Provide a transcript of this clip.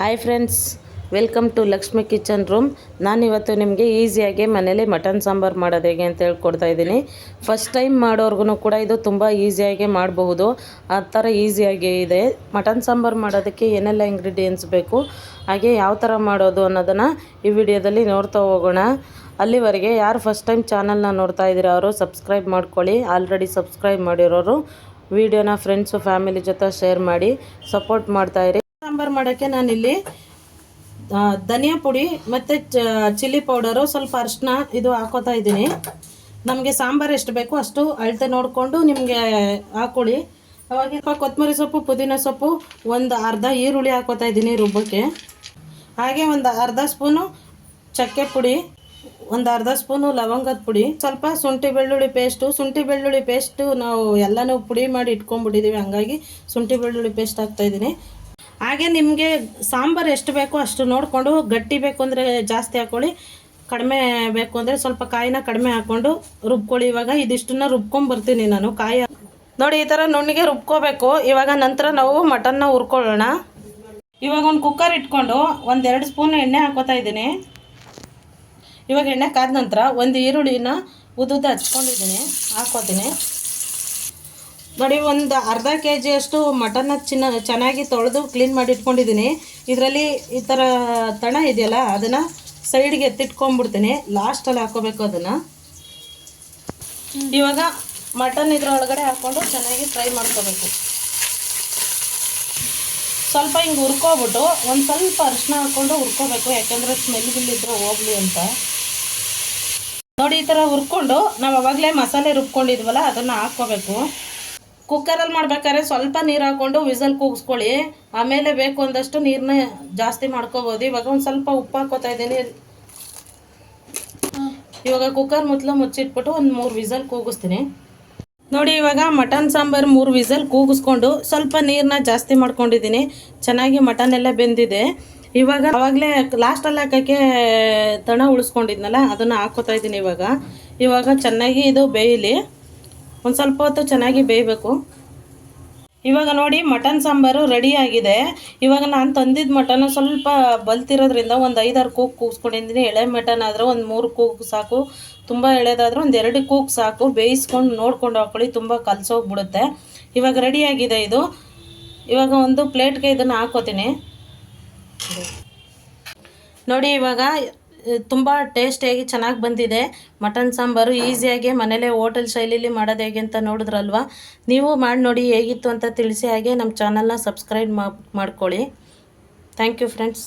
Hi friends welcome to Lakshmi kitchen room ನಾನಿವತ್ತು ನಿಮಗೆ ಈಸಿಯಾಗಿ ಮನೇಲಿ ಮಟನ್ ಸಾಂಬಾರು ಮಾಡೋದು ಹೇಗೆ ಅಂತ ಹೇಳ್ಕೊಡ್ತಾ ಇದ್ದೀನಿ. ಫಸ್ಟ್ ಟೈಮ್ ಮಾಡೋರ್ಗು ಕೂಡ ಇದು ತುಂಬ ಈಸಿಯಾಗಿ ಮಾಡಬಹುದು. ಆ ಥರ ಈಸಿಯಾಗಿ ಇದೆ. ಮಟನ್ ಸಾಂಬಾರು ಮಾಡೋದಕ್ಕೆ ಏನೆಲ್ಲ ಇಂಗ್ರೀಡಿಯೆಂಟ್ಸ್ ಬೇಕು, ಹಾಗೆ ಯಾವ ಥರ ಮಾಡೋದು ಅನ್ನೋದನ್ನು ಈ ವಿಡಿಯೋದಲ್ಲಿ ನೋಡ್ತಾ ಹೋಗೋಣ. ಅಲ್ಲಿವರೆಗೆ ಯಾರು ಫಸ್ಟ್ ಟೈಮ್ ಚಾನಲ್ನ ನೋಡ್ತಾ ಇದ್ದೀರೋ ಅವರು ಸಬ್ಸ್ಕ್ರೈಬ್ ಮಾಡ್ಕೊಳ್ಳಿ. ಆಲ್ರೆಡಿ ಸಬ್ಸ್ಕ್ರೈಬ್ ಮಾಡಿರೋರು, ವಿಡಿಯೋನ ಫ್ರೆಂಡ್ಸು ಫ್ಯಾಮಿಲಿ ಜೊತೆ ಶೇರ್ ಮಾಡಿ ಸಪೋರ್ಟ್ ಮಾಡ್ತಾಯಿರಿ ಸಾಂಬಾರು ಮಾಡೋಕ್ಕೆ ನಾನಿಲ್ಲಿ ಧನಿಯಾ ಪುಡಿ ಮತ್ತು ಚಿಲ್ಲಿ ಪೌಡರು, ಸ್ವಲ್ಪ ಅರಿಶಿನ ಇದು ಹಾಕೋತಾ ಇದ್ದೀನಿ. ನಮಗೆ ಸಾಂಬಾರು ಎಷ್ಟು ಬೇಕು ಅಷ್ಟು ಅಳತೆ ನೋಡಿಕೊಂಡು ನಿಮಗೆ ಹಾಕೊಳ್ಳಿ. ಅವಾಗ ಕೊತ್ತಂಬರಿ ಸೊಪ್ಪು, ಪುದೀನ ಸೊಪ್ಪು, ಒಂದು ಅರ್ಧ ಈರುಳ್ಳಿ ಹಾಕೋತಾ ಇದ್ದೀನಿ ರುಬ್ಬಕ್ಕೆ. ಹಾಗೆ ಒಂದು ಅರ್ಧ ಸ್ಪೂನು ಚಕ್ಕೆ ಪುಡಿ, ಒಂದು ಅರ್ಧ ಸ್ಪೂನು ಲವಂಗದ ಪುಡಿ. ಸ್ವಲ್ಪ ಶುಂಠಿ ಬೆಳ್ಳುಳ್ಳಿ ಪೇಸ್ಟು, ಶುಂಠಿ ಬೆಳ್ಳುಳ್ಳಿ ಪೇಸ್ಟು ನಾವು ಎಲ್ಲನೂ ಪುಡಿ ಮಾಡಿ ಇಟ್ಕೊಂಡ್ಬಿಟ್ಟಿದ್ದೀವಿ ಹಂಗಾಗಿ ಶುಂಠಿ ಬೆಳ್ಳುಳ್ಳಿ ಪೇಸ್ಟ್ ಹಾಕ್ತಾಯಿದ್ದೀನಿ ಹಾಗೆ ನಿಮಗೆ ಸಾಂಬಾರು ಎಷ್ಟು ಬೇಕೋ ಅಷ್ಟು ನೋಡಿಕೊಂಡು ಗಟ್ಟಿ ಬೇಕು ಅಂದರೆ ಜಾಸ್ತಿ ಹಾಕ್ಕೊಳ್ಳಿ ಕಡಿಮೆ ಬೇಕು ಅಂದರೆ ಸ್ವಲ್ಪ ಕಾಯಿನ ಕಡಿಮೆ ಹಾಕ್ಕೊಂಡು ರುಬ್ಕೊಳ್ಳಿ. ಇವಾಗ ಇದಿಷ್ಟನ್ನ ರುಬ್ಕೊಂಬರ್ತೀನಿ ನಾನು. ಕಾಯಿ ನೋಡಿ, ಈ ಥರ ನುಣ್ಣಿಗೆ ರುಬ್ಕೋಬೇಕು. ಇವಾಗ ನಂತರ ನಾವು ಮಟನ್ನ ಹುರ್ಕೊಳ್ಳೋಣ. ಇವಾಗ ಒಂದು ಕುಕ್ಕರ್ ಇಟ್ಕೊಂಡು ಒಂದೆರಡು ಸ್ಪೂನ್ ಎಣ್ಣೆ ಹಾಕೋತಾ ಇದ್ದೀನಿ. ಇವಾಗ ಎಣ್ಣೆ ಕಾದ ನಂತರ ಒಂದು ಈರುಳ್ಳಿನ ಉದ್ದುದ್ದ ಹಚ್ಕೊಂಡಿದ್ದೀನಿ. ಹಾಕೋತೀನಿ. ನೋಡಿ ಒಂದು ಅರ್ಧ ಕೆ ಜಿಯಷ್ಟು ಮಟನ್ನ ಚಿನ್ನ ಚೆನ್ನಾಗಿ ತೊಳೆದು ಕ್ಲೀನ್ ಮಾಡಿ ಇಟ್ಕೊಂಡಿದ್ದೀನಿ. ಇದರಲ್ಲಿ ಈ ಥರ ತಣ ಇದೆಯಲ್ಲ ಅದನ್ನು ಸೈಡ್ಗೆ ಎತ್ತಿಟ್ಕೊಂಡ್ಬಿಡ್ತೀನಿ. ಲಾಸ್ಟಲ್ಲಿ ಹಾಕೋಬೇಕು ಅದನ್ನು. ಇವಾಗ ಮಟನ್ ಇದರೊಳಗಡೆ ಒಳಗಡೆ ಹಾಕ್ಕೊಂಡು ಚೆನ್ನಾಗಿ ಫ್ರೈ ಮಾಡ್ಕೋಬೇಕು. ಸ್ವಲ್ಪ ಹಿಂಗೆ ಹುರ್ಕೊಬಿಟ್ಟು ಒಂದು ಸ್ವಲ್ಪ ಅರಿಶಿನ ಹಾಕ್ಕೊಂಡು ಹುರ್ಕೋಬೇಕು ಯಾಕೆಂದರೆ ಸ್ಮೆಲ್ ಇದ್ರೆ ಹೋಗ್ಲಿ ಅಂತ. ನೋಡಿ ಈ ಥರ ಹುರ್ಕೊಂಡು ನಾವು ಅವಾಗಲೇ ಮಸಾಲೆ ರುಬ್ಕೊಂಡಿದ್ವಲ್ಲ ಅದನ್ನು ಹಾಕ್ಕೋಬೇಕು. ಕುಕ್ಕರಲ್ಲಿ ಮಾಡ್ಬೇಕಾದ್ರೆ ಸ್ವಲ್ಪ ನೀರು ಹಾಕ್ಕೊಂಡು ವಿಸಲ್ ಕೂಗಿಸ್ಕೊಳ್ಳಿ. ಆಮೇಲೆ ಬೇಕು ಒಂದಷ್ಟು ನೀರನ್ನ ಜಾಸ್ತಿ ಮಾಡ್ಕೋಬೋದು. ಇವಾಗ ಒಂದು ಸ್ವಲ್ಪ ಉಪ್ಪು ಹಾಕೋತಾ ಇದ್ದೀನಿ. ಇವಾಗ ಕುಕ್ಕರ್ ಮೊದಲು ಮುಚ್ಚಿಟ್ಬಿಟ್ಟು ಒಂದು ಮೂರು ವಿಸಲ್ ಕೂಗಿಸ್ತೀನಿ. ನೋಡಿ, ಇವಾಗ ಮಟನ್ ಸಾಂಬಾರು ಮೂರು ವಿಸಲ್ ಕೂಗಿಸ್ಕೊಂಡು ಸ್ವಲ್ಪ ನೀರನ್ನ ಜಾಸ್ತಿ ಮಾಡ್ಕೊಂಡಿದ್ದೀನಿ. ಚೆನ್ನಾಗಿ ಮಟನ್ ಎಲ್ಲ ಬೆಂದಿದೆ. ಇವಾಗ ಅವಾಗಲೇ ಲಾಸ್ಟಲ್ಲಿ ಹಾಕೋಕ್ಕೆ ತಣ ಉಳಿಸ್ಕೊಂಡಿದ್ನಲ್ಲ, ಅದನ್ನು ಹಾಕೋತಾ ಇದ್ದೀನಿ ಇವಾಗ. ಇವಾಗ ಚೆನ್ನಾಗಿ ಇದು ಬೇಯಲಿ. ಒಂದು ಸ್ವಲ್ಪ ಹೊತ್ತು ಚೆನ್ನಾಗಿ ಬೇಯಬೇಕು. ಇವಾಗ ನೋಡಿ ಮಟನ್ ಸಾಂಬಾರು ರೆಡಿ ಆಗಿದೆ. ಇವಾಗ ನಾನು ತಂದಿದ್ದ ಮಟನ್ ಸ್ವಲ್ಪ ಬಲ್ತಿರೋದ್ರಿಂದ ಒಂದು ಐದಾರು ಕೂಗು ಕೂಗಿಸ್ಕೊಂಡಿದ್ದೀನಿ ಎಳೆ ಮಟನ್ ಆದರೆ ಒಂದು ಮೂರು ಕೂಗು ಸಾಕು. ತುಂಬ ಎಳೆದಾದ್ರೆ ಒಂದು ಎರಡು ಕೂಗು ಸಾಕು. ಬೇಯಿಸ್ಕೊಂಡು ನೋಡ್ಕೊಂಡು ಹಾಕೊಳ್ಳಿ, ತುಂಬ ಕಲಸೋಗ್ಬಿಡುತ್ತೆ. ಇವಾಗ ರೆಡಿ ಆಗಿದೆ ಇದು. ಇವಾಗ ಒಂದು ಪ್ಲೇಟ್ಗೆ ಇದನ್ನು ಹಾಕೋತೀನಿ. ನೋಡಿ ಇವಾಗ ತುಂಬ ಟೇಸ್ಟಿಯಾಗಿ ಚೆನ್ನಾಗಿ ಬಂದಿದೆ. ಮಟನ್, ಸಾಂಬಾರು ಈಸಿಯಾಗಿ ಮನೇಲೇ ಹೋಟೆಲ್ ಶೈಲಿಲಿ ಮಾಡೋದು ಹೇಗೆ ಅಂತ ನೋಡಿದ್ರಲ್ವ? ನೀವು ಮಾಡಿ ನೋಡಿ ಹೇಗಿತ್ತು ಅಂತ ತಿಳಿಸಿ ಹಾಗೆ ನಮ್ಮ ಚಾನಲ್ನ ಸಬ್ಸ್ಕ್ರೈಬ್ ಮಾಡ್ಕೊಳ್ಳಿ. Thank you friends